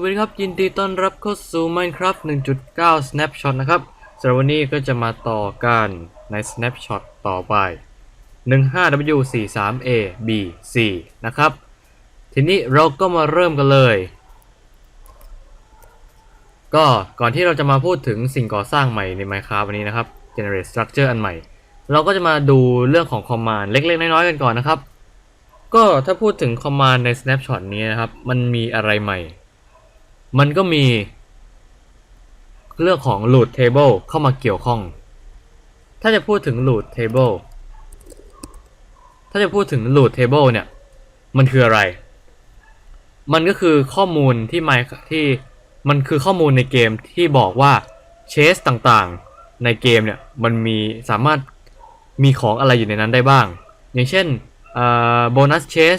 วัสดีครับ ยินดีต้อนรับเข้าสู่ Minecraft 1.9 Snapshot นะครับสำหรับวันนี้ก็จะมาต่อกันใน Snapshot ต่อไป 15W43A B C นะครับ ทีนี้เราก็มาเริ่มกันเลย ก็ก่อนที่เราจะมาพูดถึงสิ่งก่อสร้างใหม่ใน Minecraft วันนี้นะครับ Generate Structure อันใหม่ เราก็จะมาดูเรื่องของ Command เล็กๆ น้อยๆ กันก่อนนะครับ ก็ถ้าพูดถึง Command ใน Snapshot นี้นะครับ มันมีอะไรใหม่ มันก็มี เรื่องของ root table เข้ามาเกี่ยวข้อง ถ้าจะพูดถึง root table ถ้าจะพูดถึง root table เนี่ย มันคืออะไร มันก็คือข้อมูลที่ไมที่มันคือข้อมูลในเกมที่บอกว่าเชสต่างๆ ในเกมเนี่ยมันมีสามารถมีของอะไรอยู่ในนั้นได้บ้าง อย่างเช่นโบนัสเชส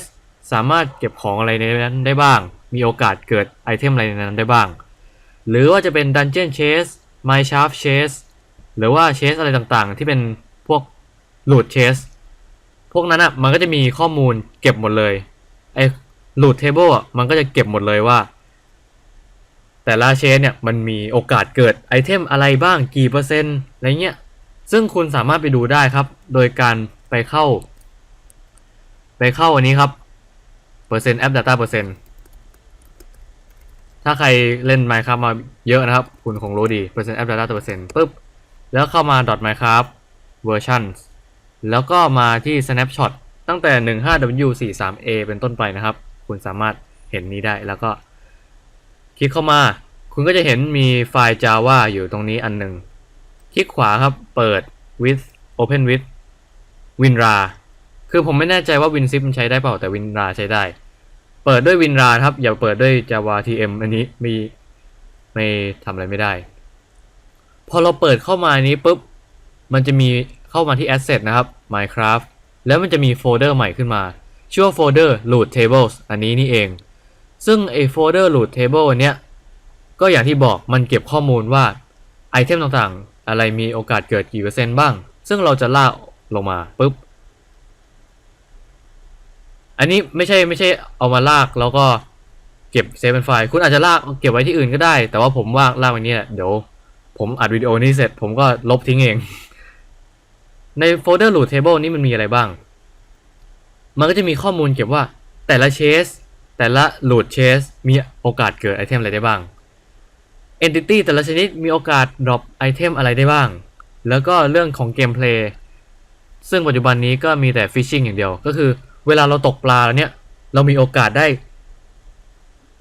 สามารถเก็บของอะไรในนั้นได้บ้าง มีโอกาสเกิดไอเทมอะไรในนั้นได้บ้าง หรือว่าจะเป็น Dungeon Chase My Shaft Chase หรือว่า Chase อะไรต่างๆ ที่เป็นพวก Loot Chase พวกนั้นอะมันก็จะมีข้อมูลเก็บหมดเลยไอ้ Loot Table อะมันก็จะเก็บหมดเลยว่า แต่ละเชสเนี่ยมันมีโอกาสเกิดไอเทมอะไรบ้างกี่เปอร์เซ็นต์อะไรเงี้ยซึ่งคุณสามารถไปดูได้ครับ โดยการไปเข้า ไปเข้าอันนี้ครับเปอร์เซ็นต์แอป Data เปอร์เซ็นต์ ถ้าใครเล่น Minecraft มาเยอะนะครับ คุณคงรู้ดีเปอร์เซ็นต์ App Data เปอร์เซ็นต์ปุ๊บ แล้วเข้ามา .minecraft versions แล้วก็มาที่ snapshot ตั้งแต่ 15W43A เป็นต้นไปนะครับ คุณสามารถเห็นนี้ได้แล้วก็ คลิกเข้ามา คุณก็จะเห็นมีไฟล์ Java อยู่ตรงนี้อันหนึ่งคลิกขวาครับเปิด with open with WinRAR คือผมไม่แน่ใจว่า WinZip มันใช้ได้เปล่าแต่ WinRAR ใช้ได้ เปิดด้วย WinRAR ครับ อย่าเปิดด้วย Java TM อันนี้มีไม่ทำอะไรไม่ได้ พอเราเปิดเข้ามานี้ปุ๊บ มันจะมีเข้ามาที่ Asset นะครับ Minecraft แล้วมันจะมีโฟลเดอร์ใหม่ขึ้นมา ชื่อว่าโฟลเดอร์ root tables อันนี้นี่เอง ซึ่งไอโฟลเดอร์ root table อันเนี้ย ก็อย่างที่บอกมันเก็บข้อมูลว่าไอเทมต่างๆ อะไรมีโอกาสเกิดกี่เปอร์เซ็นต์บ้าง ซึ่งเราจะลากลงมาปุ๊บ อันนี้ไม่ใช่ไม่ใช่เอามาลากแล้วก็เก็บเซฟเป็นไฟล์ คุณอาจจะลากเก็บไว้ที่อื่นก็ได้ แต่ว่าผมว่าลากไว้นี่เดี๋ยว ผมอัดวิดีโอนี้เสร็จ ผมก็ลบทิ้งเอง ในโฟลเดอร์ root table นี้มันมีอะไรบ้าง มันก็จะมีข้อมูลเก็บว่าแต่ละเชสแต่ละ root chase มีโอกาสเกิดไอเทมอะไรได้บ้าง entity แต่ละชนิดมีโอกาส drop ไอเทมอะไรได้บ้าง แล้วก็เรื่องของเกมเพลย์ซึ่งปัจจุบันนี้ก็มีแต่ fishing อย่างเดียวก็คือ เวลาเราตกปลาแล้วเนี่ย เรามีโอกาสได้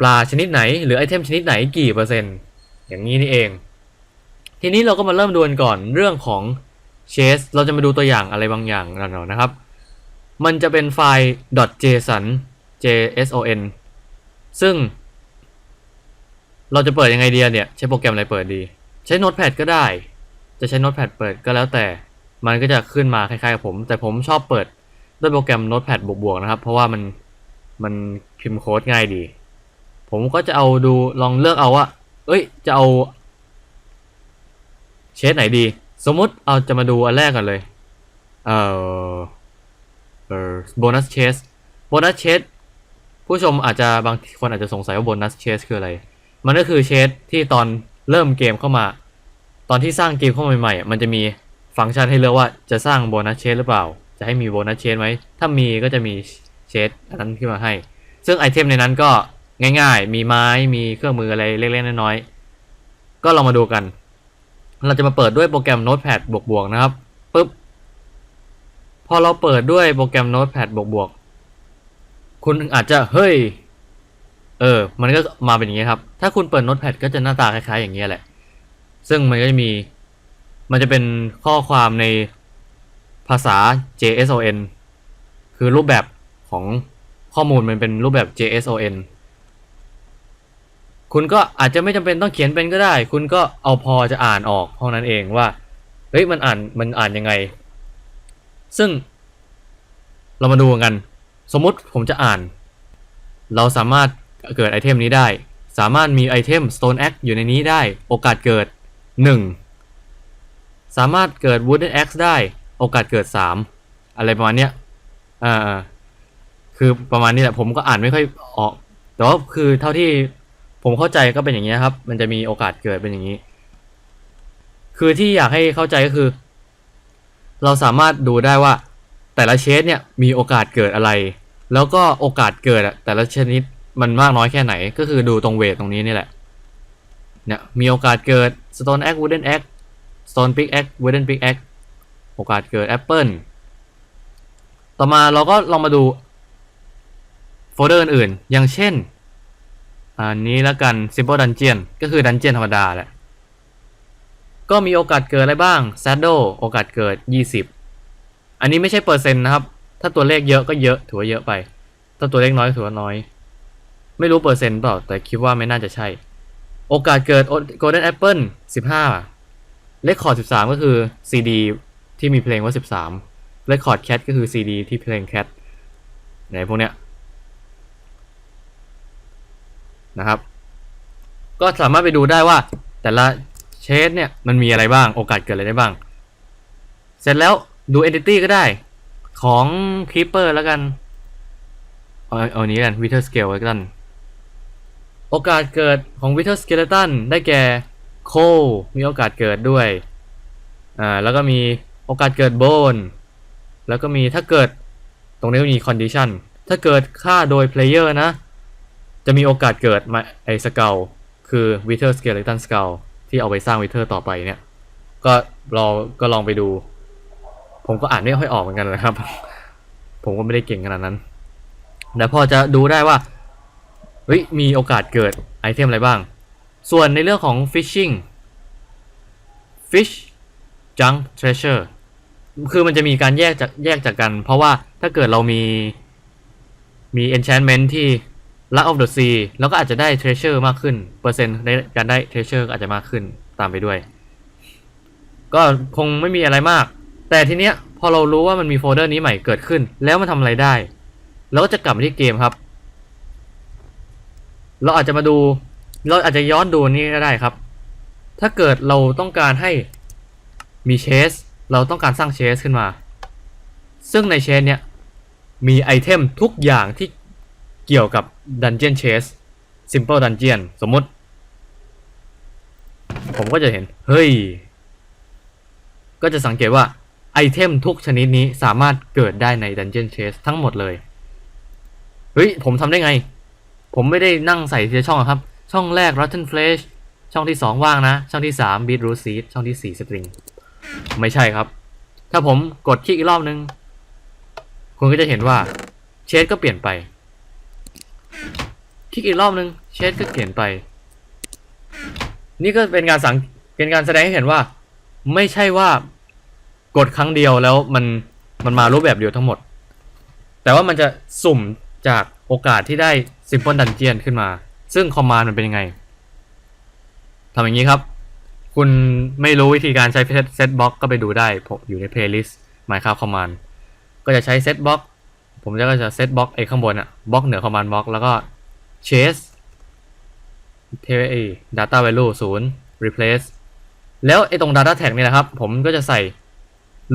ปลาชนิดไหน หรือไอเทมชนิดไหนกี่เปอร์เซ็นต์ อย่างนี้นี่เอง ทีนี้เราก็มาเริ่มดูกันก่อนเรื่องของเชสเราจะมาดูตัวอย่างอะไรบางอย่างกันหน่อยนะครับ มันจะเป็นไฟล์ .json json ซึ่ง เราจะเปิดยังไงเดีอะเนี่ย ใช้โปรแกรมอะไรเปิดดี ใช้ Notepad ก็ได้ จะใช้ Notepad เปิดก็แล้วแต่ มันก็จะขึ้นมาคล้ายๆกับผม แต่ผมชอบเปิด ด้วยโปรแกรม Notepad บวกๆนะครับ เพราะว่ามันมันพิมพ์โค้ดง่ายดี ผมก็จะเอาดูลองเลือกเอาว่า เอ้ย จะเอา เชสไหนดี สมมติเอาจะมาดูอันแรกกันเลย เอ่อ เอ่อโบนัสเชสโบนัสเชสผู้ชมอาจจะบางคนอาจจะสงสัยว่าโบนัสเชสคืออะไร มันก็คือเชสที่ตอนเริ่มเกมเข้ามา ตอนที่สร้างเกมเข้ามาใหม่ๆ มันจะมีฟังก์ชันให้เลือกว่าจะสร้างโบนัสเชสหรือเปล่า จะให้มีโบนัสเชสไหมถ้ามีก็จะมีเชสอันนั้นขึ้นมาให้ ซึ่งไอเทมในนั้นก็ง่ายๆ มีไม้มีเครื่องมืออะไรเล็กๆน้อยๆก็ลองมาดูกัน เราจะมาเปิดด้วยโปรแกรม Notepad บวกๆนะครับปึ๊บพอเราเปิดด้วยโปรแกรม Notepad บวกๆคุณอาจจะเฮ้ยเออ มันก็มาเป็นอย่างนี้ครับ ถ้าคุณเปิด Notepad ก็จะหน้าตาคล้ายๆ อย่างนี้ยแหละ ซึ่งมันก็จะมี มันจะเป็นข้อความใน ภาษา JSON คือรูปแบบของข้อมูลมันเป็นรูปแบบ JSON คุณก็อาจจะไม่จำเป็นต้องเขียนเป็นก็ได้ คุณก็เอาพอจะอ่านออกเท่านั้นเองว่าเฮ้ยมันอ่านมันอ่านยังไง ซึ่ง เรามาดูกัน สมมติผมจะอ่าน เราสามารถเกิดไอเทมนี้ได้ สามารถมีไอเทม Stone Axe อยู่ในนี้ได้ โอกาสเกิด 1 สามารถเกิด Wooden Axe ได้ โอกาสเกิด3อะไรประมาณเนี้ยอ่าคือประมาณนี้แหละผมก็อ่านไม่ค่อยออก แต่ว่าคือเท่าที่ผมเข้าใจก็เป็นอย่างนี้ครับ มันจะมีโอกาสเกิดเป็นอย่างนี้ คือที่อยากให้เข้าใจก็คือ เราสามารถดูได้ว่า แต่ละเชสเนี่ยมีโอกาสเกิดอะไร แล้วก็โอกาสเกิดอะแต่ละชนิดมันมากน้อยแค่ไหน ก็คือดูตรงเวทตรงนี้นี่แหละเนี่ยมีโอกาสเกิด stone egg wooden egg stone pick egg wooden pick egg โอกาสเกิดแอปเปิลต่อมาเราก็ลองมาดูโฟลเดอร์อื่นๆ อย่างเช่น อันนี้แล้วกัน simple dungeon ก็คือ dungeon ธรรมดาแหละ ก็มีโอกาสเกิดอะไรบ้าง saddle โอกาสเกิด 20 อันนี้ไม่ใช่เปอร์เซ็นต์นะครับ ถ้าตัวเลขเยอะก็เยอะถือว่าเยอะไป ถ้าตัวเลขน้อยถือว่าน้อย ไม่รู้เปอร์เซ็นต์เปล่า แต่คิดว่าไม่น่าจะใช่ โอกาสเกิด golden apple 15เลขคอร์ด13 ก็คือ CD ที่มีเพลงว่า 13เลขคอร์ด cat ก็คือ CD ที่เพลง cat ไหนพวกเนี้ยนะครับ ก็สามารถไปดูได้ว่า แต่ละเชสเนี่ยมันมีอะไรบ้างโอกาสเกิดอะไรได้บ้าง เสร็จแล้วดู entity ก็ได้ของ creeper แล้วกันเอาเอาอันนี้กัน wither scale แล้กันโอกาสเกิดของ wither skeleton ได้แก่ coal มีโอกาสเกิดด้วยอ่าแล้วก็มี โอกาสเกิด bone แล้วก็มีถ้าเกิดตรงนี้มี condition ถ้าเกิดค่าโดย player นะ จะมีโอกาสเกิดไอ้สเกลคือ wither skeleton skull ที่เอาไปสร้าง wither ต่อไปเนี่ย ก็เราก็ลองไปดู ผมก็อ่านไม่ค่อยออกเหมือนกันนะครับ ผมก็ไม่ได้เก่งขนาดนั้นแต่พอจะดูได้ว่าเฮ้ยมีโอกาสเกิดไอเทมอะไรบ้าง ส่วนในเรื่องของ fishing fish junk treasure คือมันจะมีการแยกจากแยกจากกัน เพราะว่าถ้าเกิดเรามีมี enchantment ที่ Luck of the Sea แล้วก็อาจจะได้ treasure มากขึ้น เปอร์เซ็นต์ในการได้ treasure ก็อาจจะมากขึ้นตามไปด้วย ก็คงไม่มีอะไรมาก แต่ทีเนี้ยพอเรารู้ว่ามันมีโฟลเดอร์นี้ใหม่เกิดขึ้น แล้วมันทำอะไรได้ เราก็จะกลับมาที่เกมครับ เราอาจจะมาดู เราอาจจะย้อนดูนี่ก็ได้ครับ ถ้าเกิดเราต้องการให้มีเชส เราต้องการสร้างเชสขึ้นมา ซึ่งในเชสเนี่ยมีไอเทมทุกอย่างที่เกี่ยวกับ Dungeon Chase Simple Dungeon สมมติ ผมก็จะเห็น เฮ้ย ก็จะสังเกตว่าไอเทมทุกชนิดนี้สามารถเกิดได้ใน Dungeon Chase ทั้งหมดเลย เฮ้ย ผมทำได้ไง ผมไม่ได้นั่งใส่ทีละช่องอะครับ ช่องแรก Rotten Flesh ช่องที่ 2 ว่างนะ ช่องที่ 3 Beetroot Seed ช่องที่ 4 String ไม่ใช่ครับ ถ้าผมกดคลิกอีกรอบนึง คุณก็จะเห็นว่าเชสก็เปลี่ยนไป คลิกอีกรอบนึง เชสก็เปลี่ยนไป นี่ก็เป็นการสังเป็นการแสดงให้เห็นว่า ไม่ใช่ว่ากดครั้งเดียวแล้วมันมันมารูปแบบเดียวทั้งหมด แต่ว่ามันจะสุ่มจากโอกาสที่ได้ Simple Dungeon ขึ้นมา ซึ่งคอมมานด์มันเป็นยังไงทำอย่างนี้ครับ คุณไม่รู้วิธีการใช้เซตบ็อกก็ไปดูได้ผมอยู่ในเพลย์ลิสต์ Minecraft Command ก็จะใช้เซตบ็อกผมจะก็จะเซตบ็อกไอ้ข้างบนอะบล็อกเหนือ Command Block แล้วก็ chase เทไอ้ data value 0 replace แล้วไอ้ตรง data tag นี่แหละครับ ผมก็จะใส่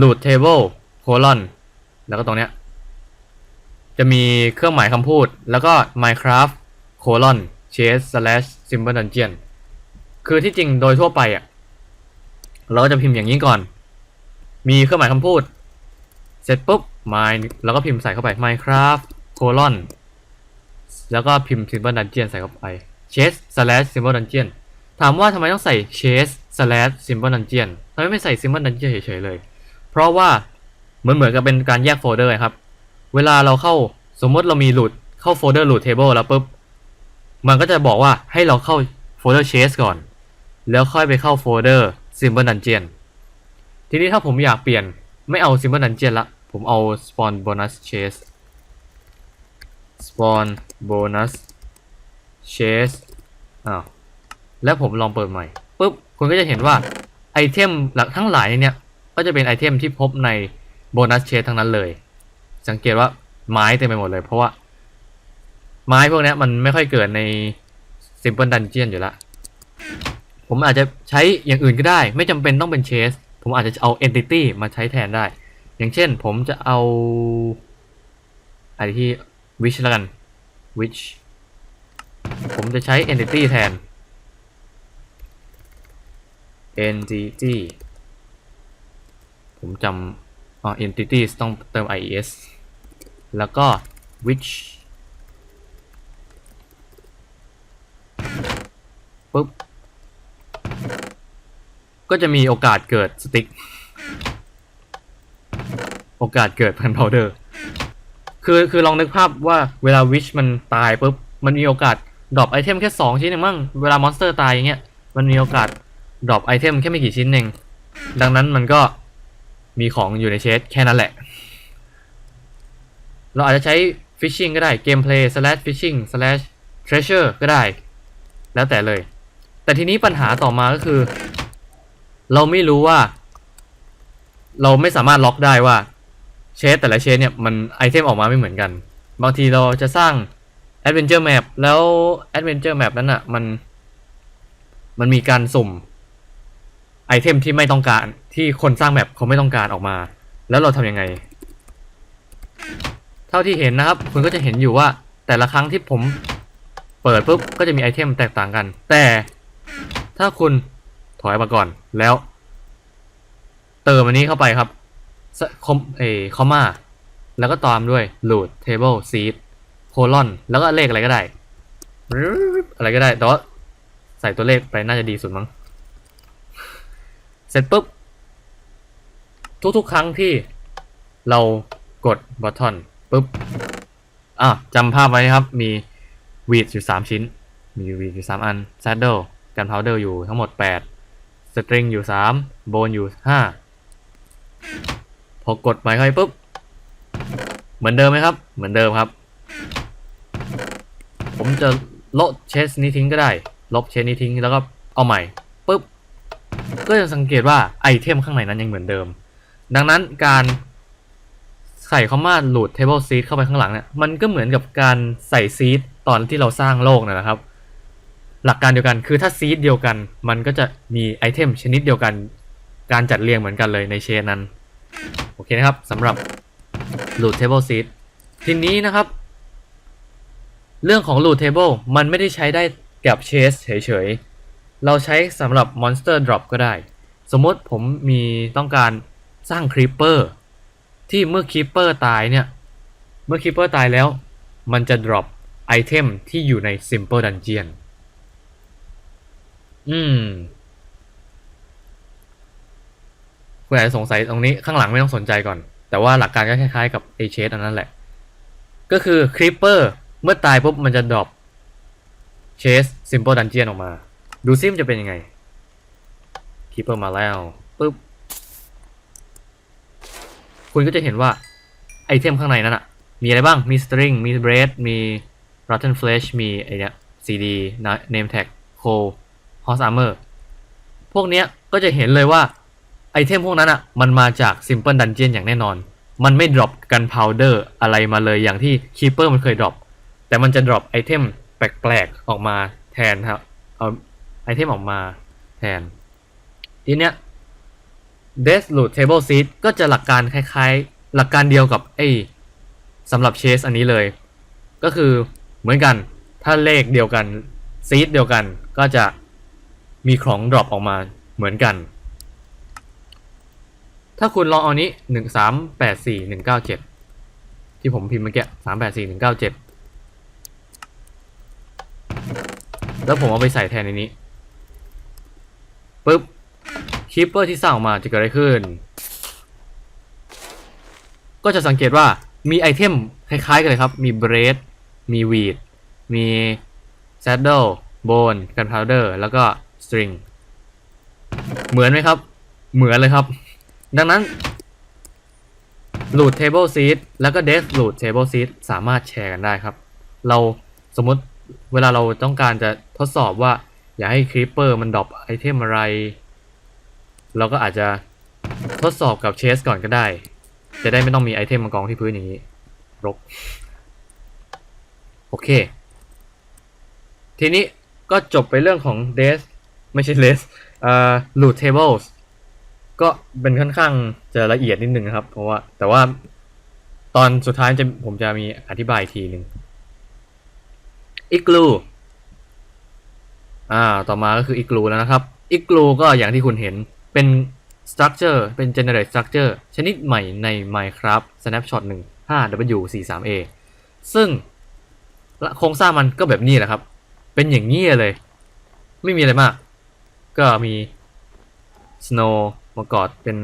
root table colon แล้วก็ตรงเนี้ย จะมีเครื่องหมายคำพูด แล้วก็ minecraft colon chase slash simple dungeon คือที่จริงโดยทั่วไปอะ เราก็จะพิมพ์อย่างนี้ก่อน มีเครื่องหมายคำพูด เสร็จปุ๊บ my แล้วก็พิมพ์ใส่เข้าไป minecraft colon แล้วก็พิมพ์ simple dungeon ใส่เข้าไป chase slash simple dungeon ถามว่าทำไมต้องใส่ chase slash simple dungeon ทำไมไม่ใส่ simple dungeon เฉยๆเลย เพราะว่าเหมือนเหมือนกับเป็นการแยกโฟลเดอร์ครับ เวลาเราเข้าสมมติเรามี root เข้าโฟลเดอร์ root table แล้วปุ๊บ มันก็จะบอกว่าให้เราเข้าโฟลเดอร์ chase ก่อน แล้วค่อยไปเข้าโฟลเดอร์ simple dungeon ทีนี้ถ้าผมอยากเปลี่ยนไม่เอา simple dungeon ละ ผมเอา spawn bonus chase spawn bonus chase อ้าวแล้วผมลองเปิดใหม่ปุ๊บคุณก็จะเห็นว่าไอเทมหลักทั้งหลายเนี่ย ก็จะเป็นไอเทมที่พบในโบนัสเชสทั้งนั้นเลย สังเกตว่าไม้เต็มไปหมดเลย เพราะว่า ไม้พวกนี้มันไม่ค่อยเกิดใน Simple Dungeon อยู่ละ ผมอาจจะใช้อย่างอื่นก็ได้ ไม่จำเป็นต้องเป็นเชสผมอาจจะเอา Entity มาใช้แทนได้ อย่างเช่นผมจะเอาอะไรที่ Witch แล้วกัน Witch ผมจะใช้ entity แทน entity ผมจำอ๋อ entity ต้องเติม ies แล้วก็ which ปุ๊บ ก็จะมีโอกาสเกิดสติ๊ก โอกาสเกิดพันพาวเดอร์ คือคือลองนึกภาพว่าเวลาวิชมันตายปุ๊บ มันมีโอกาสดรอปไอเทมแค่ 2 ชิ้นเองมั้ง เวลามอนสเตอร์ตายอย่างเงี้ย มันมีโอกาสดรอปไอเทมแค่ไม่กี่ชิ้นเอง ดังนั้นมันก็มีของอยู่ในเชสแค่นั้นแหละ เราอาจจะใช้ fishing ก็ได้ gameplay slash fishing slash treasure ก็ได้ แล้วแต่เลย แต่ทีนี้ปัญหาต่อมาก็คือ เราไม่รู้ว่า เราไม่สามารถล็อกได้ว่า เชสแต่ละเชสเนี่ยมันไอเทมออกมาไม่เหมือนกัน บางทีเราจะสร้าง Adventure Map แล้ว Adventure Map นั้นอะมันมันมีการสุ่มไอเทมที่ไม่ต้องการที่คนสร้างแมปเขาไม่ต้องการออกมา แล้วเราทำยังไง เท่าที่เห็นนะครับ คุณก็จะเห็นอยู่ว่าแต่ละครั้งที่ผมเปิดปุ๊บก็จะมีไอเทมแตกต่างกัน แต่ถ้าคุณ ถอยมาก่อนแล้ว เติมอันนี้เข้าไปครับคอมเอคอมมาแล้วก็ตามด้วย root table seed colon แล้วก็เลขอะไรก็ได้ อะไรก็ได้ แต่ว่าใส่ตัวเลขไปน่าจะดีสุดมั้ง เสร็จปุ๊บ ทุกๆ ครั้งที่เรากด button ปุ๊บ อะจำภาพไว้นะครับ มี weed อยู่ 3 ชิ้น มี weed อยู่ 3 อัน saddle กัน powder อยู่ทั้งหมด 8 string อยู่3 bone อยู่5พอกดไปเข้าไปปุ๊บ เหมือนเดิมไหมครับ เหมือนเดิมครับ ผมจะลบเชสนี้ทิ้งก็ได้ ลบเชสนี้ทิ้งแล้วก็เอาใหม่ปุ๊บ ก็จะสังเกตว่าไอเทมข้างในนั้นยังเหมือนเดิม ดังนั้นการใส่คอมมานด์ root table seed เข้าไปข้างหลังเนี่ย มันก็เหมือนกับการใส่ซีดตอนที่เราสร้างโลกนะครับ หลักการเดียวกันคือถ้าซีดเดียวกัน มันก็จะมีไอเทมชนิดเดียวกัน การจัดเรียงเหมือนกันเลยในเชนนั้น โอเคนะครับสำหรับ root table seed ทีนี้นะครับ เรื่องของ root table มันไม่ได้ใช้ได้กับ chase เฉยๆ เราใช้สำหรับ monster drop ก็ได้ สมมติผมมีต้องการสร้าง creeper ที่เมื่อ creeper ตายเนี่ย เมื่อ creeper ตายแล้ว มันจะ drop ไอเทมที่อยู่ใน simple dungeon อืม คุณอาจจะสงสัยตรงนี้ข้างหลังไม่ต้องสนใจก่อน แต่ว่าหลักการก็คล้ายๆกับไอเชสอันนั้นแหละ ก็คือคริปเปอร์เมื่อตายปุ๊บมันจะดรอปเชสซิมเ l ิลดันเจียนออกมา ดูซิมนจะเป็นยังไงคริปเปอร์มาแล้วปุ๊บ คุณก็จะเห็นว่า ไอเทมข้างในนั้นอะมีอะไรบ้าง มีสตริง มีเบรด มี rotten flesh มีไอเนี้ยซีดีเนมแท็กโค cd name tag coal horse armor พวกเนี้ยก็จะเห็นเลยว่าไอเทมพวกนั้นอะมันมาจาก Simple Dungeon อย่างแน่นอน มันไม่ดรอปกันพาวเดอร์อะไรมาเลยอย่างที่ Keeper มันเคยดรอปแต่มันจะดรอปไอเทมแปลกๆออกมาแทนครับเอาไอเทมออกมาแทน ทีเนี้ย Death Root Table Seed ก็จะหลักการคล้ายๆ หลักการเดียวกับไอสำหรับเชสอันนี้เลย ก็คือเหมือนกันถ้าเลขเดียวกันซีดเดียวกันก็จะ มีของดรอปออกมาเหมือนกัน ถ้าคุณลองเอานี้หนึ่งสามแปดสี่หนึ่งเก้าเจ็ดที่ผมพิมพ์เมื่อกี้สามแปดสี่หนึ่งเก้าเจ็ดแล้วผมเอาไปใส่แทนในนี้ปุ๊บคิปเปอร์ที่สร้างออกมาจะเกิดอะไรขึ้น ก็จะสังเกตว่ามีไอเทมคล้ายๆกันเลยครับ มีเบรด มีวีด มีแซดเดิลโบนกันพาวเดอร์ แล้วก็ สตริงเหมือนไหมครับ เหมือนเลยครับ ดังนั้น root table seed แล้วก็ death root table seed สามารถแชร์กันได้ครับ เราสมมติเวลาเราต้องการจะทดสอบว่า อยากให้ creeper มันดรอปไอเทมอะไร เราก็อาจจะทดสอบกับ chase ก่อนก็ได้ จะได้ไม่ต้องมีไอเทมมากองที่พื้นอย่างนี้ รก โอเค ทีนี้ก็จบไปเรื่องของ death ไม่ใช่ death เอ่อ root tables ก็เป็นค่อนข้างจะละเอียดนิดนึงนะครับ เพราะว่าแต่ว่าตอนสุดท้ายจะผมจะมีอธิบายทีหนึ่ง igloo อ่า ต่อมาก็คือ igloo แล้วนะครับ igloo ก็อย่างที่คุณเห็นเป็น structure เป็น generate structure ชนิดใหม่ใน Minecraft Snapshot 1 5W43A ซึ่งโครงสร้างมันก็แบบนี้แหละครับ เป็นอย่างนี้เลย ไม่มีอะไรมาก ก็มี snow มากอดเป็น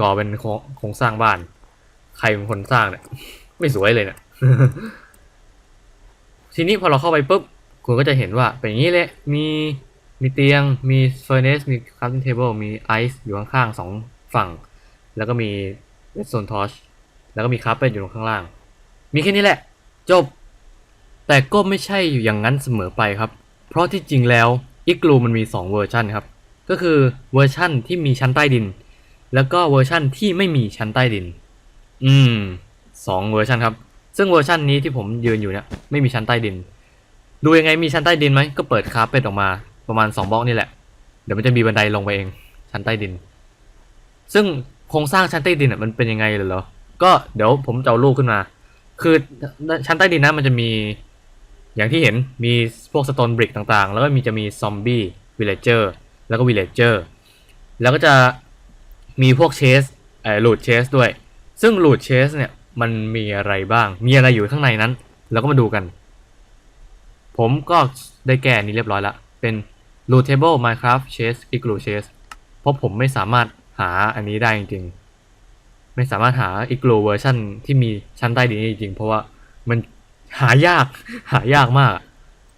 ก่อเป็นโครงโครงสร้างบ้าน ใครเป็นคนสร้างเนี่ย ไม่สวยเลยเนี่ยทีนี้พอเราเข้าไปปุ๊บ คุณก็จะเห็นว่าเป็นอย่างนี้เลยมีมีเตียง มีเฟอร์เนส มีคราฟติ้งเทเบิลมีไอซ์อยู่ข้างๆสองฝั่ง แล้วก็มีเรดโซนทอชแล้วก็มีคาร์เปตอยู่ตรงข้างล่าง มีแค่นี้แหละ จบ แต่ก็ไม่ใช่อยู่อย่างนั้นเสมอไปครับ เพราะที่จริงแล้ว อีกลูมันมี 2 เวอร์ชันครับ ก็คือเวอร์ชั่นที่มีชั้นใต้ดิน แล้วก็เวอร์ชั่นที่ไม่มีชั้นใต้ดิน อืมสองเวอร์ชันครับ ซึ่งเวอร์ชันนี้ที่ผมยืนอยู่เนี่ยไม่มีชั้นใต้ดิน ดูยังไงมีชั้นใต้ดินไหมก็เปิดคาร์เป็ดออกมาประมาณ2บล็อกนี่แหละ เดี๋ยวมันจะมีบันไดลงไปเอง ชั้นใต้ดิน ซึ่งโครงสร้างชั้นใต้ดินอะมันเป็นยังไงเหรอ ก็เดี๋ยวผมจะเอารูปขึ้นมา คือชั้นใต้ดินนะมันจะมี อย่างที่เห็นมีพวกสโตนบริกต่างๆ แล้วก็มีจะมีซอมบี้วิลเลจเจอร์แล้วก็วิลเลจเจอร์แล้วก็จะมีพวกเชสเอ่อลูดเชสด้วย ซึ่งลูดเชสเนี่ยมันมีอะไรบ้าง มีอะไรอยู่ข้างในนั้น เราก็มาดูกัน ผมก็ได้แก้นี้เรียบร้อยล้วเป็น rootable minecraft chase igloo chase เพราะผมไม่สามารถหาอันนี้ได้จริงๆ ไม่สามารถหา igloo เวอร์ชันที่มีชั้นใต้ดินจริงๆ เพราะว่ามัน หายาก หายากมาก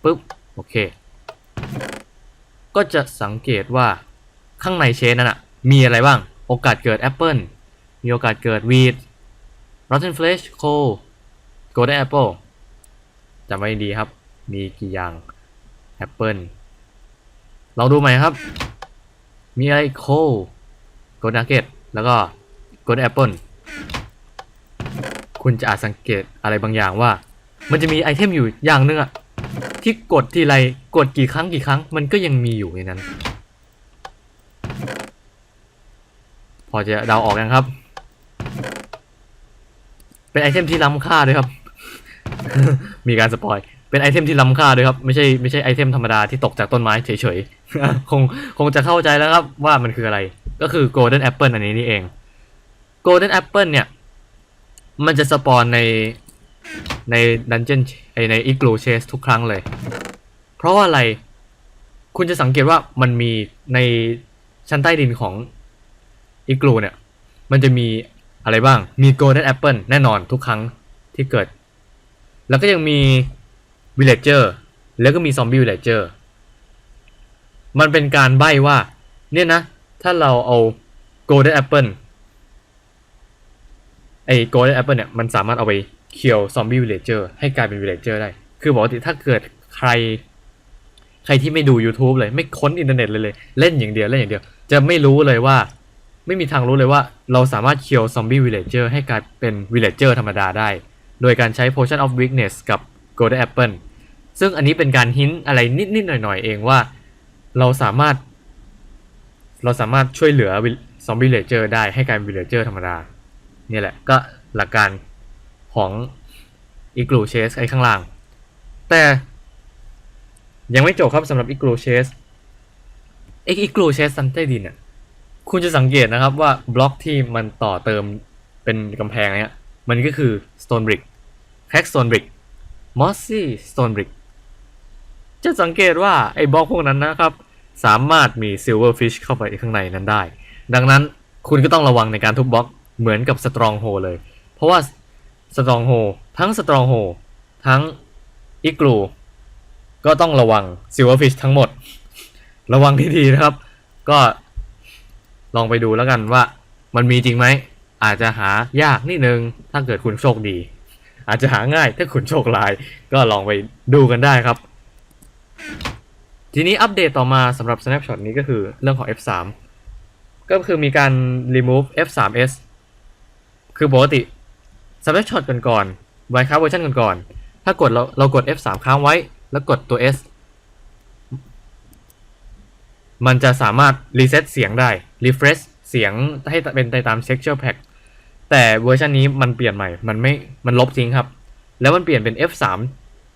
ปุ๊บโอเค ก็จะสังเกตว่าข้างในเชนนั้นอะมีอะไรบ้าง โอกาสเกิดแอปเปิลมีโอกาสเกิดวีด rotten flesh coal golden apple จำไว้ดีครับ มีกี่อย่างแอปเปิลลองดูไหมครับ มีอะไรโค golden nugget แล้วก็ golden apple คุณจะอาจสังเกตอะไรบางอย่างว่า มันจะมีไอเทมอยู่อย่างหนึงอะที่กดทีไรกดกี่ครั้งกี่ครั้ง มันก็ยังมีอยู่ในนั้น พอจะเดาออกยังครับ เป็นไอเทมที่ล้ำค่าด้วยครับ มีการสปอยเป็นไอเทมที่ล้ำค่าด้วยครับ ไม่ใช่ไม่ใช่ไอเทมธรรมดาที่ตกจากต้นไม้เฉยๆ คงคงจะเข้าใจแล้วครับว่ามันคืออะไร ก็คือ Golden Apple อันนี้นี่เอง Golden Apple เนี่ย มันจะสปอนใน ในดันเจียนไอในอีกลูเชสทุกครั้งเลย เพราะว่าอะไร คุณจะสังเกตว่ามันมีในชั้นใต้ดินของอีกลูเนี่ย มันจะมีอะไรบ้าง มี Golden Apple แน่นอนทุกครั้งที่เกิด แล้วก็ยังมี Villager แล้วก็มี Zombie Villager มันเป็นการใบ้ว่า เนี่ยนะ ถ้าเราเอา Golden Apple ไอ้ Golden Apple เนี่ย มันสามารถเอาไป เคียว Zombie Villager ให้กลายเป็น Villager ได้ คือปกติถ้าเกิดใคร ใครที่ไม่ดู YouTube เลย ไม่ค้นอินเทอร์เน็ตเลยเลย เล่นอย่างเดียวเล่นอย่างเดียว จะไม่รู้เลยว่า ไม่มีทางรู้เลยว่า เราสามารถเคียวซอมบี้วิลเลเจอร์ให้กลายเป็นวิลเลเจอร์ธรรมดาได้ โดยการใช้ Potion of Weakness กับ Golden Apple ซึ่งอันนี้เป็นการหินอะไรนิดๆหน่อยๆเองว่า เราสามารถ เราสามารถช่วยเหลือซอมบี้วิลเลเจอร์ได้ให้กลายเป็นวิลเลเจอร์ธรรมดาเนี่ยแหละก็หลักการ ของอีกลูเชสไอ้ข้างล่าง แต่ยังไม่จบครับสำหรับอีกลูเชสไอ้อีกลูเชสซันใต้ดินอะคุณจะสังเกตนะครับว่าบล็อกที่มันต่อเติมเป็นกำแพงเนี้ยมันก็คือ Stone Brick Hack Stone Brick Mossy Stone Brick จะสังเกตว่าไอ้บล็อกพวกนั้นนะครับ สามารถมี Silverfish เข้าไปข้างในนั้นได้ ดังนั้นคุณก็ต้องระวังในการทุบบล็อกเหมือนกับ Stronghold เลย เพราะว่า Stronghold ทั้ง Stronghold ทั้ง Igloo ก็ต้องระวัง Silverfish ทั้งหมด ระวังที่ดีนะครับ ก็ลองไปดูแล้วกันว่ามันมีจริงไหม อาจจะหายากนิดนึง ถ้าเกิดคุณโชคดี อาจจะหาง่ายถ้าคุณโชคร้าย ก็ลองไปดูกันได้ครับ ทีนี้อัปเดตต่อมาสำหรับ snapshot นี้ก็คือเรื่องของ F3 ก็คือมีการ remove F3s คือปกติ snapshot ก่อนๆ Minecraft เวอร์ชันก่อนๆถ้ากดเราเรากด F3 ค้างไว้ แล้วกดตัว S มันจะสามารถรีเซ็ตเสียงได้ refresh เสียงให้เป็นไปตาม texture pack แต่เวอร์ชันนี้มันเปลี่ยนใหม่ มันไม่ มันลบทิ้งครับ แล้วมันเปลี่ยนเป็น F3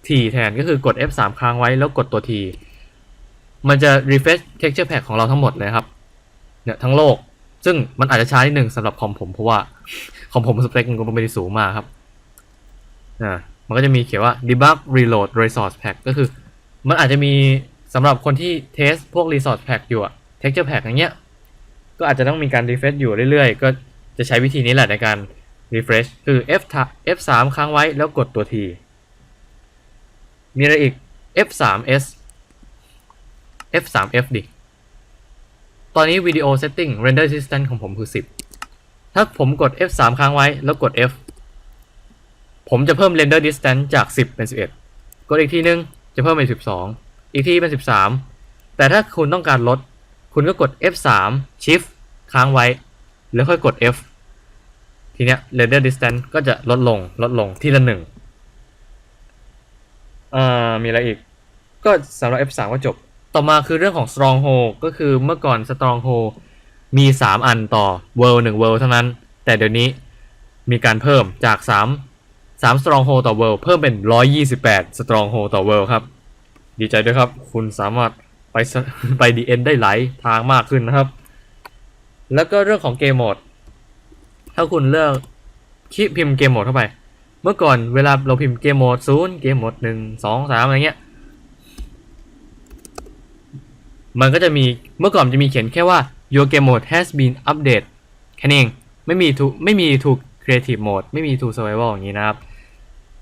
T แทน ก็คือกด F3 ค้างไว้แล้วกดตัว T มันจะ refresh texture pack ของเราทั้งหมดเลยครับ เนี่ยทั้งโลก ซึ่งมันอาจจะช้านิดหนึ่งสำหรับคอมผมเพราะว่า คอมผมสเปคมันก็ไม่ได้สูงมากครับอ่ามันก็จะมีเขียนว่า debug reload resource pack ก็คือ มันอาจจะมีสำหรับคนที่เทสพวก resource pack อยู่อะ texture pack อย่างเงี้ย ก็อาจจะต้องมีการ refresh อยู่เรื่อยๆ ก็จะใช้วิธีนี้แหละในการ refresh คือ F F3 ค้างไว้แล้วกดตัว T มีอะไรอีก F3S F3F ดิ ตอนนี้วิดีโอ setting render distance ของผมคือ 10 ถ้าผมกด F3 ค้างไว้แล้วกด F ผมจะเพิ่ม render distance จาก 10 เป็น 11 กดอีกทีนึง จะเพิ่มเป็น 12 อีกทีเป็น 13 แต่ถ้าคุณต้องการลด คุณก็กด F3 shift ค้างไว้ แล้วค่อยกด F ทีเนี้ย render distance ก็จะลดลง ลดลงทีละหนึ่งอ่า มีอะไรอีก ก็สำหรับ F3 ก็จบ ต่อมาคือเรื่องของ stronghold ก็คือเมื่อก่อน stronghold มี3อันต่อ world 1 world เท่านั้น แต่เดี๋ยวนี้มีการเพิ่มจาก3 3 stronghold ต่อ world เพิ่มเป็น128 stronghold ต่อ world ครับ ดีใจด้วยครับ คุณสามารถไปไป DN ได้หลายทางมากขึ้นนะครับ แล้วก็เรื่องของเกมโหมด ถ้าคุณเลือกคลิกพิมพ์เกมโหมดเข้าไป เมื่อก่อนเวลาเราพิมพ์เกมโหมดศูนย์เกมโหมดหนึ่งสองสามอะไรเงี้ย มันก็จะมีเมื่อก่อนจะมีเขียนแค่ว่า your game mode has been updated แค่นี้เองไม่มี to ไม่มี to creative mode ไม่มี to survival อย่างนี้นะครับ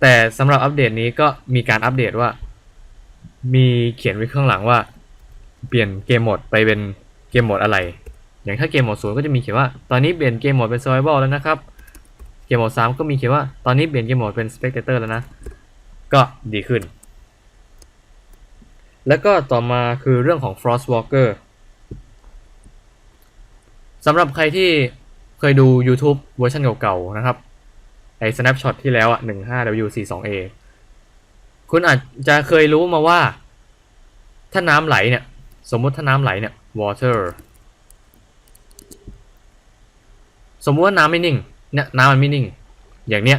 แต่สำหรับอัปเดตนี้ก็มีการอัปเดตว่า มีเขียนไว้ข้างหลังว่า เปลี่ยนเกมโหมดไปเป็นเกมโหมดอะไร อย่างถ้าเกมโหมดศูนย์ก็จะมีเขียนว่า ตอนนี้เปลี่ยนเกมโหมดเป็น survival แล้วนะครับ เกมโหมดสามก็มีเขียนว่า ตอนนี้เปลี่ยนเกมโหมดเป็น spectator แล้วนะ ก็ดีขึ้น แล้วก็ต่อมาคือเรื่องของ Frostwalker สำหรับใครที่เคยดู YouTube เวอร์ชันเก่าๆนะครับ ไอ้ snapshot ที่แล้วอะ 15W42A คุณอาจจะเคยรู้มาว่า ถ้าน้ำไหลเนี่ย สมมติถ้าน้ำไหลเนี่ย water สมมติว่าน้ำไม่นิ่ง เนี่ยน้ำมันไม่นิ่ง อย่างเนี้ย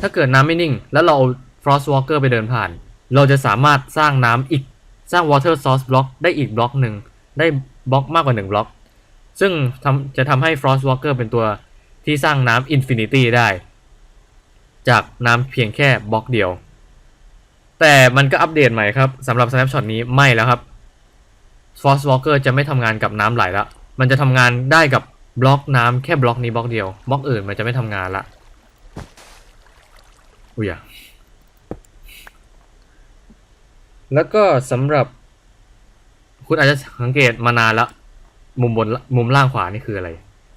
ถ้าเกิดน้ำไม่นิ่ง แล้วเราเอา frost walker ไปเดินผ่าน เราจะสามารถสร้างน้ำอีก สร้าง water source block ได้อีกบล็อกหนึ่งได้ บล็อกมากกว่าหนึ่งบล็อก ซึ่งทำจะทำให้ frost walker เป็นตัวที่สร้างน้ำ infinity ได้ จากน้ำเพียงแค่บล็อกเดียว แต่มันก็อัปเดตใหม่ครับสำหรับ snapshot นี้ไม่แล้วครับ frost walker จะไม่ทำงานกับน้ำไหลล้วมันจะทำงานได้กับบล็อกน้ำแค่บล็อกนี้บล็อกเดียวบล็อกอื่นมันจะไม่ทำงานละอุ้ยอะแล้วก็สำหรับ คุณอาจจะสังเกตมานานล้วมุมบนมุมล่างขวานี่คืออะไร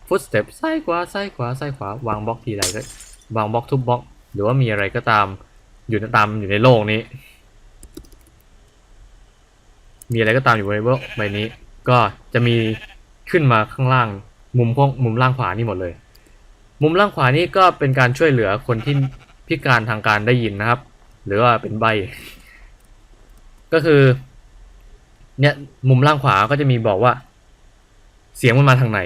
footstep ซ้ายขวาซ้ายขวาซ้ายขวาวางบล็อกทีไรก็วางบล็อกทุบบล็อก หรือว่ามีอะไรก็ตามอยู่ในตามอยู่ในโลกนี้ มีอะไรก็ตามอยู่บนโลกใบนี้ ก็จะมีขึ้นมาข้างล่าง มุมข้างมุมล่างขวานี่หมดเลย มุมล่างขวานี่ก็เป็นการช่วยเหลือคนที่พิการทางการได้ยินนะครับ หรือว่าเป็นใบ ก็คือ เนี่ยมุมล่างขวาก็จะมีบอกว่า เสียงมันมาทางไหน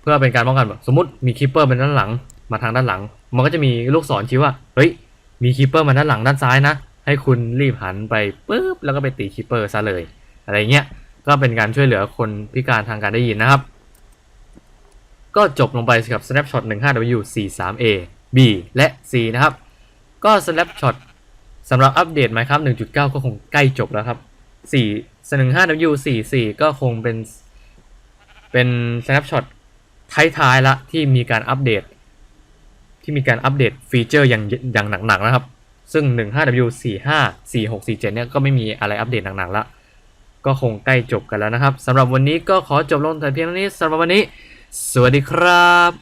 เพื่อเป็นการป้องกันแบบสมมติมีคีเปอร์เป็นด้านหลัง มาทางด้านหลัง มันก็จะมีลูกศรชี้ว่า เฮ้ย มีคีเปอร์มาด้านหลังด้านซ้ายนะ ให้คุณรีบหันไปปุ๊บแล้วก็ไปตีคีเปอร์ซะเลย อะไรเงี้ย ก็เป็นการช่วยเหลือคนพิการทางการได้ยินนะครับ ก็จบลงไปกับ snapshot 15W 43A B และ C นะครับ ก็ snapshot สำหรับอัปเดต Minecraft 1.9 ก็คงใกล้จบแล้วครับ 4 15W 44ก็คงเป็นเป็น snapshot ท้ายๆละที่มีการอัปเดต ที่มีการอัปเดตฟีเจอร์อย่างอย่างหนักๆนะครับ ซึ่ง 15W 45 46 47 เนี่ยก็ไม่มีอะไรอัปเดตหนักๆละก็คงใกล้จบกันแล้วนะครับสำหรับวันนี้ก็ขอจบลงแต่เพียงเท่านี้สำหรับวันนี้ สวัสดีครับ